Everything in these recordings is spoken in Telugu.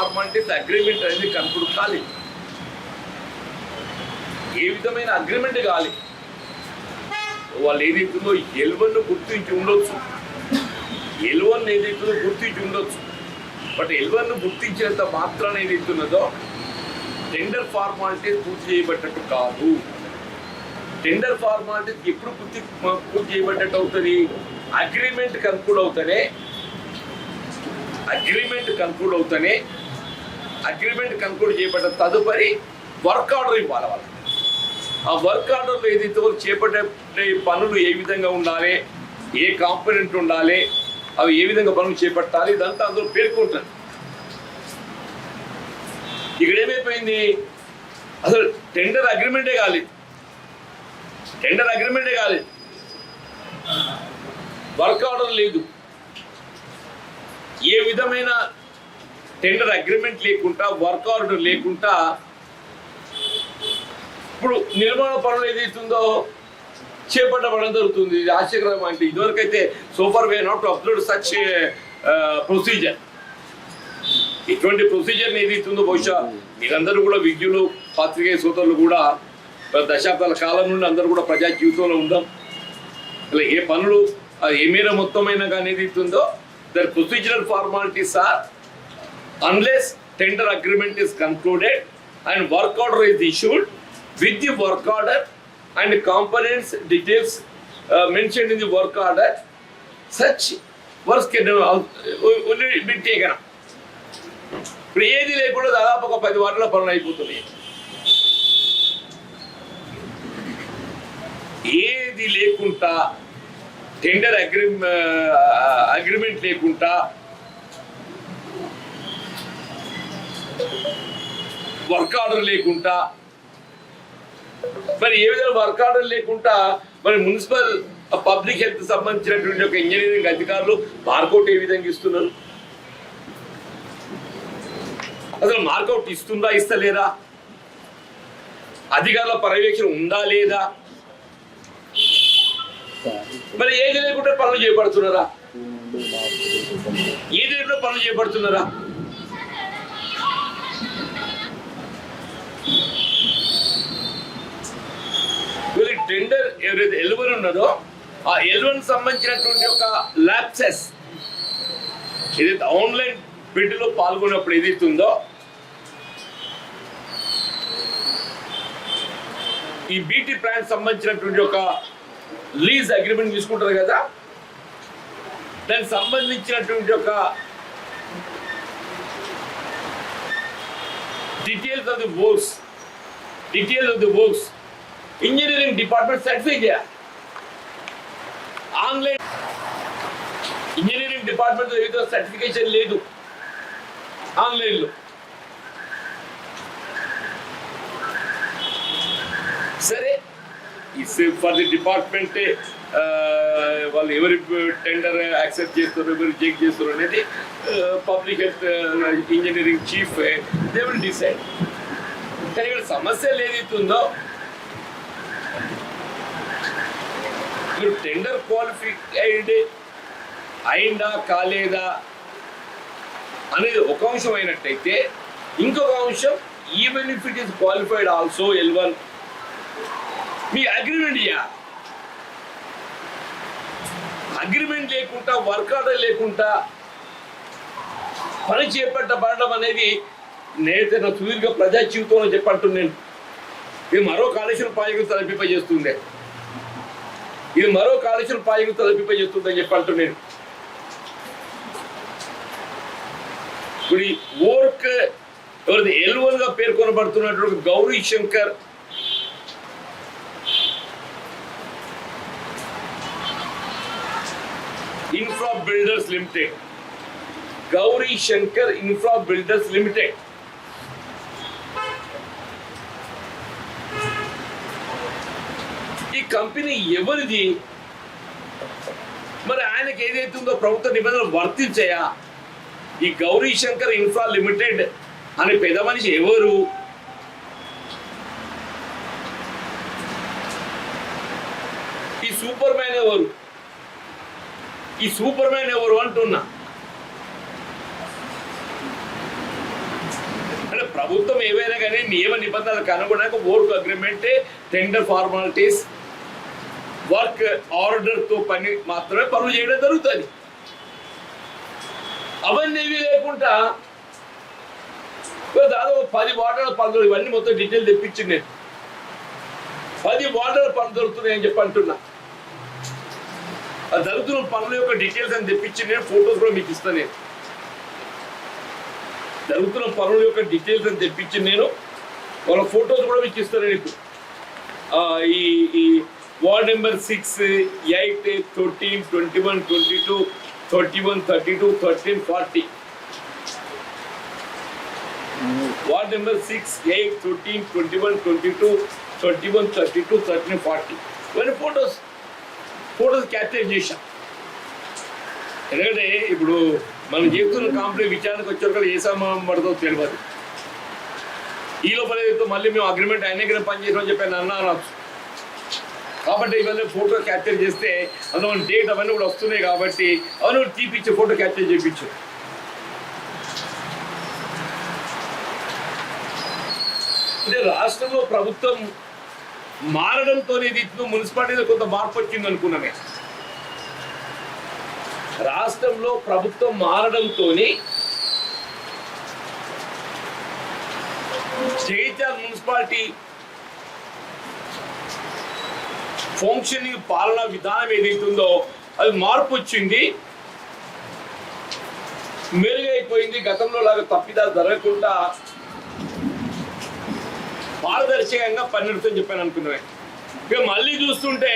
ఫార్మాలిటీస్ అగ్రిమెంట్ అనేది కనుక్కుడు కాలేదు ఏ విధమైన అగ్రిమెంట్ కావాలి వాళ్ళు ఏదైతుందో ఎల్వన్ను గుర్తించి ఉండొచ్చు. ఎల్వన్ ఏదైతుందో గుర్తించి ఉండొచ్చు. బట్ ఎల్వన్ను గుర్తించినంత మాత్రాన ఏదైతున్నదో టెండర్ ఫార్మాలిటీస్ పూర్తి చేయబడ్డట్టు కాదు. టెండర్ ఫార్మాలిటీస్ ఎప్పుడు పూర్తి పూర్తి చేయబడ్డట్టు అవుతుంది? అగ్రిమెంట్ కన్క్లూడ్ అవుతానే అగ్రిమెంట్ కన్క్లూడ్ అవుతానే అగ్రిమెంట్ కన్క్లూడ్ చేయబడిన తదుపరి వర్క్ ఆర్డర్ ఇవ్వాలి వాళ్ళకి. ఆ వర్క్ ఆర్డర్లో ఏదైతే వాళ్ళు చేపట్టే పనులు ఏ విధంగా ఉండాలి ఏ కాంపనెంట్ ఉండాలి అవి ఏ విధంగా పనులు చేపట్టాలి ఇదంతా అందులో పేర్కొంటుంది ఇక్కడ ఏమైపోయింది? అసలు టెండర్ అగ్రిమెంటే కాలేదు. టెండర్ అగ్రిమెంటే కాలేదు. వర్క్ ఆర్డర్ లేదు. ఏ విధమైన టెండర్ అగ్రిమెంట్ లేకుండా వర్క్ ఆర్డర్ లేకుండా ఇప్పుడు నిర్మాణ పనులు ఏదైతుందో చేపట్టబడడం జరుగుతుంది. ఇది ఆశ్చర్యకరం అంటే ఇదివరకైతే super we not upload such procedure ఇటువంటి ప్రొసీజర్ ఏదైతుందో బహుశా మీరందరూ కూడా విద్యులు పాత్రికేయ సోదరులు కూడా దశాబ్దాల కాలం నుండి అందరూ కూడా ప్రజా జీవితంలో ఉందాం. ఇలా ఏ పనులు అది ఏ మేర మొత్తమైనా కానీ ఏదైతుందో there procedural formalities are unless tender agreement is concluded and work order is issued with the work order and components details uh, mentioned in the work order such works can uh, only be taken up. ఇప్పుడు ఏది లేకుండా దాదాపు ఒక పది వారాల పనులు అయిపోతున్నాయి ఏది లేకుండా టెండర్ అగ్రి అగ్రిమెంట్ లేకుండా వర్క్ ఆర్డర్ లేకుండా. మరి ఏ విధంగా వర్క్ ఆర్డర్ లేకుండా మరి మున్సిపల్ పబ్లిక్ హెల్త్ సంబంధించినటువంటి ఒక ఇంజనీరింగ్ అధికారులు మార్కౌట్ ఏ విధంగా ఇస్తున్నారు? అసలు మార్కౌట్ ఇస్తుందా ఇస్తలేదా? అధికారుల పర్యవేక్షణ ఉందా లేదా? మరి ఏది లేకుండా పనులు చేపడుతున్నారా? ఏది లేకుండా పనులు చేపడుతున్నారా? టెండర్ ఎవరైతే ఎల్వన్ ఉన్నదో ఆ ఎల్వన్ సంబంధించినటువంటి ఒక ల్యాప్సెస్ ఏదైతే ఆన్లైన్ బిడ్లో పాల్గొన్నప్పుడు ఏదైతే ఉందో ఈ బీటీ ప్లాన్ సంబంధించినటువంటి ఒక లీజ్ అగ్రిమెంట్ తీసుకుంటారు కదా దానికి సంబంధించినటువంటి ఒక details of the works details of the works engineering department certify చేయాలి ఆన్లైన్ ఇంజనీరింగ్ డిపార్ట్మెంట్ ఏదో సర్టిఫికేషన్ లేదు. ఆన్లైన్లో సరే. ఫర్ ది డిపార్ట్మెంట్ వాళ్ళు ఎవరి టెండర్ యాక్సెప్ట్ చేస్తారు ఎవరు చెక్ చేస్తారు అనేది public health engineering chief they will decide కానీ ఇక్కడ సమస్య ఏదైతుందో మీరు టెండర్ క్వాలిఫైడ్ అయిందా కాలేదా అనేది ఒక అంశం అయినట్టయితే ఇంకొక అంశం even if it is qualified also L one me agreement ఇయ్యా అగ్రిమెంట్ లేకుండా వర్క్ ఆర్డర్ లేకుండా పని చేపట్టబడడం అనేది నేనైతే నా సుదీర్ఘ ప్రజా జీవితంలో చెప్పంటున్నాను మేము మరో కాళేశ్వరం ప్రాజెక్టు తలపింపజేస్తుండే ఇది మరో కాళేశ్వరం ప్రాజెక్టు తలపింపజేస్తుందని చెప్పంటున్నాను ఇప్పుడు ఈ వర్క్ ఎవరిది ఎల్వన్గా పేర్కొనబడుతున్నటువంటి Gauri Shankar infra builders limited Gauri Shankar infra builders limited company ఎవరిది? మరి ఆయనకి ఏదైతే ఉందో ప్రభుత్వ నిబంధనలు వర్తించాయా? ఈ గౌరీ శంకర్ ఇన్ఫ్రా లిమిటెడ్ అనే పెద్ద మనిషి ఎవరు? ఈ సూపర్ మ్యాన్ ఎవరు? ఈ సూపర్ మ్యాన్ ఎవరు అంటున్నా? అంటే ప్రభుత్వం ఏవైనా కానీ నియమ నిబంధనలకు అనుగుణంగా work agreement tender formalities work ఆర్డర్తో పని మాత్రమే పనులు చేయడం జరుగుతుంది. అవన్నీ ఏమీ లేకుండా దాదాపు పది వాటర్ల పనులు ఇవన్నీ మొత్తం డీటెయిల్ తెప్పించి నేను. పది వాటర్ల పనులు దొరుకుతున్నాయి అని చెప్పి అంటున్నా. ఆ జరుగుతున్న పనుల యొక్క డీటెయిల్స్ అని తెప్పించి నేను ఫోటోస్ కూడా మీకు ఇస్తాను నేను. జరుగుతున్న పనుల యొక్క డీటెయిల్స్ అని తెప్పించి నేను వాళ్ళ ఫోటోస్ కూడా మీకు ఇస్తాను నీకు ఈ ఈ ward number six eight thirteen twenty one twenty two thirty one thirty two thirteen forty ward number six eight thirteen twenty one twenty two thirty one thirty two thirteen forty ఇవన్నీ ఫొటోస్ ఫొటోస్ క్యాప్చర్ చేశాం. ఎందుకంటే ఇప్పుడు మనం చేస్తున్న కాంప్లైంట్ విచారణకు కదా ఏ సమయం పడుతుందో తెలియదు. ఈ లోపల మళ్ళీ మేము అగ్రిమెంట్ ఆయన దగ్గర పనిచేసామని చెప్పి అన్న అనొచ్చు. కాబట్టి ఇవన్నీ ఫోటో క్యాప్చర్ చేస్తే అందులో డేట్ అవన్నీ కూడా వస్తున్నాయి కాబట్టి అవన్నీ కూడా తీపిచ్చే ఫోటో క్యాప్చర్ చేయించు. అంటే రాష్ట్రంలో ప్రభుత్వం మారడంతో ఇది మున్సిపాలిటీలో కొంత మార్పు వచ్చింది అనుకున్నామే రాష్ట్రంలో ప్రభుత్వం మారడంతో జగిత్యాల మున్సిపాలిటీ ఫంక్షనింగ్ పాలనా విధానం ఏదైతుందో అది మార్పు వచ్చింది మెరుగైపోయింది. గతంలో లాగా తప్పిదాలు జరగకుండా పారదర్శకంగా పనినడుతుందని చెప్పాను అనుకున్నాను ఇక మళ్ళీ చూస్తుంటే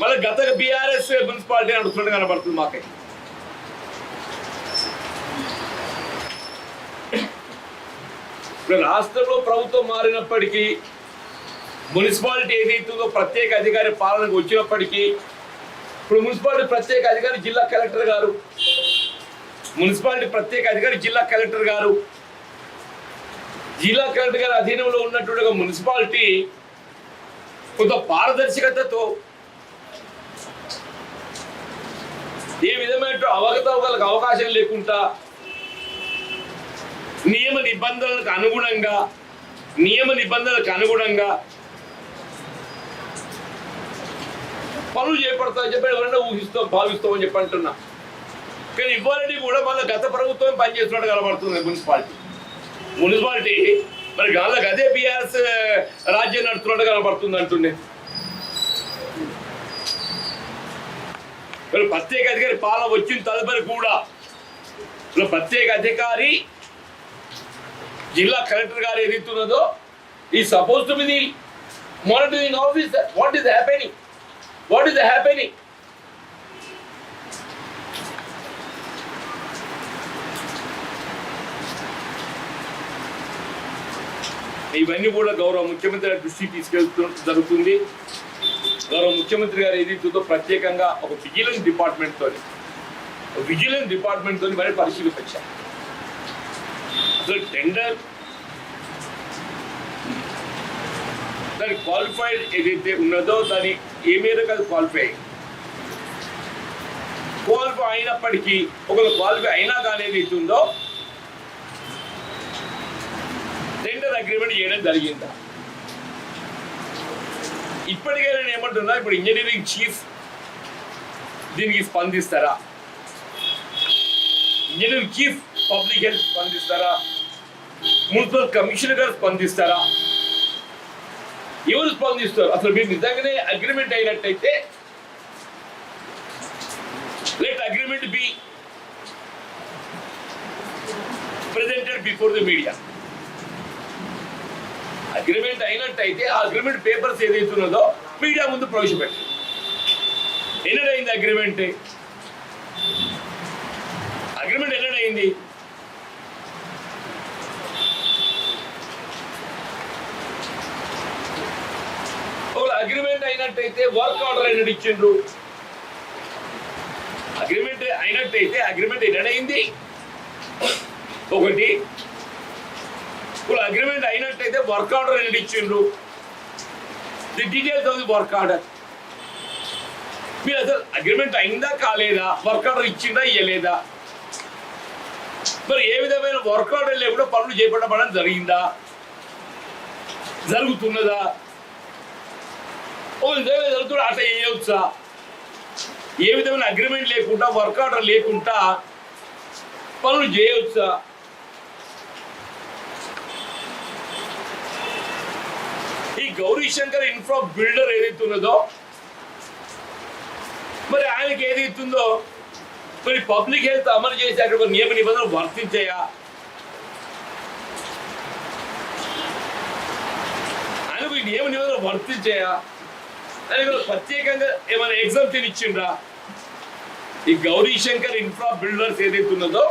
మళ్ళీ గత బీఆర్ఎస్ మున్సిపాలిటీ నడుస్తుంటే కనబడుతుంది మాకే. ఇప్పుడు రాష్ట్రంలో ప్రభుత్వం మారినప్పటికీ మున్సిపాలిటీ ఏదైతుందో ప్రత్యేక అధికారి పాలనకు వచ్చినప్పటికీ ఇప్పుడు మున్సిపాలిటీ ప్రత్యేక అధికారి జిల్లా కలెక్టర్ గారు మున్సిపాలిటీ ప్రత్యేక అధికారి జిల్లా కలెక్టర్ గారు జిల్లా కలెక్టర్ గారి అధీనంలో ఉన్నటువంటి ఒక మున్సిపాలిటీ కొంత పారదర్శకతతో ఏ విధమైన అవగతవకలకు అవకాశం లేకుండా నియమ నిబంధనలకు అనుగుణంగా నియమ నిబంధనలకు అనుగుణంగా పనులు చేపడతాయని చెప్పి ఎవరైనా ఊహిస్తాం భావిస్తాం అని చెప్పి అంటున్నా. కానీ ఇవ్వాలని కూడా మళ్ళీ గత ప్రభుత్వం పనిచేస్తున్నట్టు కనబడుతుంది మున్సిపాలిటీ. మున్సిపాలిటీ మరి వాళ్ళకి అదే బీఆర్ఎస్ రాజ్యం నడుతున్నట్టు కనబడుతుంది అంటుండే. మరి ప్రత్యేక అధికారి పాలన వచ్చిన తదుపరి కూడా ప్రత్యేక అధికారి జిల్లా కలెక్టర్ గారు ఏదైతున్నదో ఈ suppose to be monitoring officer what is happening what is happening ఇవన్నీ కూడా గౌరవ ముఖ్యమంత్రి గారి దృష్టికి తీసుకెళ్తూ జరుగుతుంది. గౌరవ ముఖ్యమంత్రి గారు ఏదైతుందో ప్రత్యేకంగా ఒక విజిలెన్స్ డిపార్ట్మెంట్ తోని విజిలెన్స్ డిపార్ట్మెంట్ తోని మరి పరిశీలించారు అసలు టెండర్ దాని క్వాలిఫైడ్ ఏదైతే ఉన్నదో దాని ఏ మేరకు అది క్వాలిఫై క్వాలిఫై అయినప్పటికీ ఒకరు క్వాలిఫై అయినా కానీ ఏదైతే ఉందో టెండర్ అగ్రిమెంట్ చేయడం జరిగిందా. ఇప్పటికే నేను ఏమంటున్నా ఇప్పుడు ఇంజనీరింగ్ చీఫ్ దీనికి స్పందిస్తారా? ఇంజనీరింగ్ చీఫ్ పబ్లిక్ హెల్త్ స్పందిస్తారా? మున్సిపల్ కమిషనర్ గారు స్పందిస్తారా? ఎవరు స్పందిస్తారు? అసలు మీరు నిజంగానే అగ్రిమెంట్ అయినట్టయితే let agreement be presented before the media agreement అయినట్టయితే ఆ అగ్రిమెంట్ పేపర్స్ ఏదైతే ఉన్నదో మీడియా ముందు ప్రవేశపెట్టి ఎన్నడైంది అగ్రిమెంట్ అగ్రిమెంట్ ఎన్నడైంది? అగ్రిమెంట్ అయినట్టయితే వర్క్ ఆర్డర్ అయినట్టు ఇచ్చిండ్రు. అగ్రిమెంట్ అయినట్టయితే అగ్రిమెంట్ ఎన్నడైంది ఒకటి ఇప్పుడు అగ్రిమెంట్ అయినట్టయితే వర్క్ ఆర్డర్ ఎన్నడు ఇచ్చిండ్రు. The details of the work order. మీరు అసలు అగ్రిమెంట్ అయిందా కాలేదా? వర్క్ ఆర్డర్ ఇచ్చిందా ఇయ్యలేదా? మరి ఏ విధమైన వర్క్ ఆర్డర్ లేకుండా పనులు చేపట్టబడడం జరిగిందా? జరుగుతున్నదా? ఓ నిజంగా జరుగుతున్నా అట్లా చేయవచ్చా ఏ విధమైన అగ్రిమెంట్ లేకుండా వర్క్ ఆర్డర్ లేకుండా పనులు చేయవచ్చా ఈ గౌరీ శంకర్ ఇన్ఫ్రా బిల్డర్ ఏదైతే ఉన్నదో మరి ఆయనకి ఏదైతే ఉందో మరి పబ్లిక్ హెల్త్ అమలు చేసేటువంటి నియమ నిబంధనలు వర్తించాయా? ఆయనకు ఈ నియమ నిబంధనలు వర్తించాయా? ఆయనకు ప్రత్యేకంగా ఏమైనా ఎగ్జామ్షన్ ఇచ్చిండ్రా ఈ గౌరీ శంకర్ ఇన్ఫ్రా బిల్డర్స్ ఏదైతే ఉన్నదో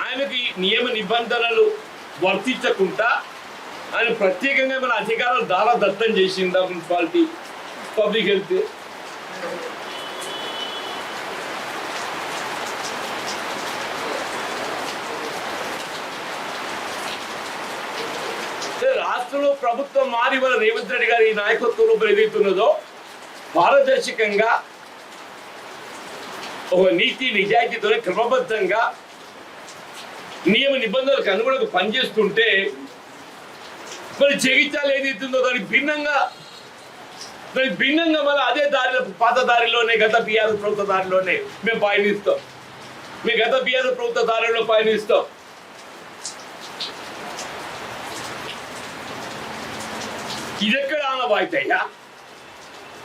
ఆయనకి నియమ నిబంధనలు వర్తించకుండా ఆయన ప్రత్యేకంగా మన అధికారాలు దారా దత్తం చేసిందా మున్సిపాలిటీ పబ్లిక్ హెల్త్ సరే, రాష్ట్రంలో ప్రభుత్వం మారి మన రేవంత్ రెడ్డి గారి నాయకత్వంలో ఏదైతున్నదో పారదర్శకంగా ఒక నీతి నిజాయితీతో క్రమబద్ధంగా నియమ నిబంధనలకు అనుగుణంగా పనిచేస్తుంటే మరి జగిత్యాలు ఏదైతుందో దానికి భిన్నంగా దానికి భిన్నంగా మళ్ళీ అదే దారిలో పాత దారిలోనే గత బీఆర్ ప్రభుత్వ దారిలోనే మేము పయనిస్తాం. మేము గత బీఆర్ ప్రభుత్వ దారిలో పయనిస్తాం. ఇదెక్కడ ఆనవాయితీ అయ్యా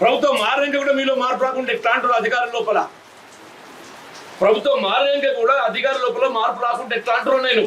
ప్రభుత్వం మారినాక కూడా మీలో మార్పు రాకుండా ఎట్లా అంటారు అధికారం లోపల. ప్రభుత్వం మారినాక కూడా అధికారుల లోపల మార్పు రాకుండా ఎట్లా అంటారు నేను.